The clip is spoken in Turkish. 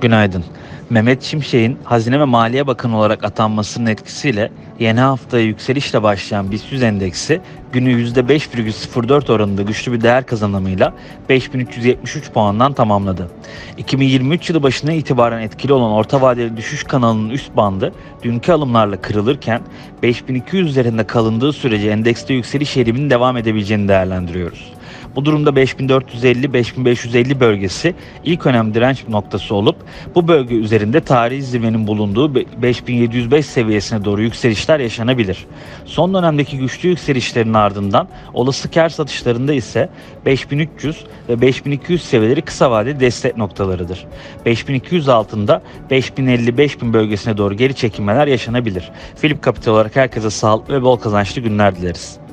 Günaydın. Mehmet Şimşek'in Hazine ve Maliye Bakanı olarak atanmasının etkisiyle yeni haftaya yükselişle başlayan BIST endeksi günü %5,04 oranında güçlü bir değer kazanımıyla 5373 puandan tamamladı. 2023 yılı başına itibaren etkili olan orta vadeli düşüş kanalının üst bandı dünkü alımlarla kırılırken 5200 üzerinde kalındığı sürece endekste yükseliş eğiliminin devam edebileceğini değerlendiriyoruz. Bu durumda 5450-5550 bölgesi ilk önemli direnç noktası olup bu bölge üzerinde tarihi zirvenin bulunduğu be- 5705 seviyesine doğru yükselişler yaşanabilir. Son dönemdeki güçlü yükselişlerin ardından olası kar satışlarında ise 5300 ve 5200 seviyeleri kısa vadeli destek noktalarıdır. 5200 altında 5050-5000 bölgesine doğru geri çekilmeler yaşanabilir. Philip Capital olarak herkese sağlıklı ve bol kazançlı günler dileriz.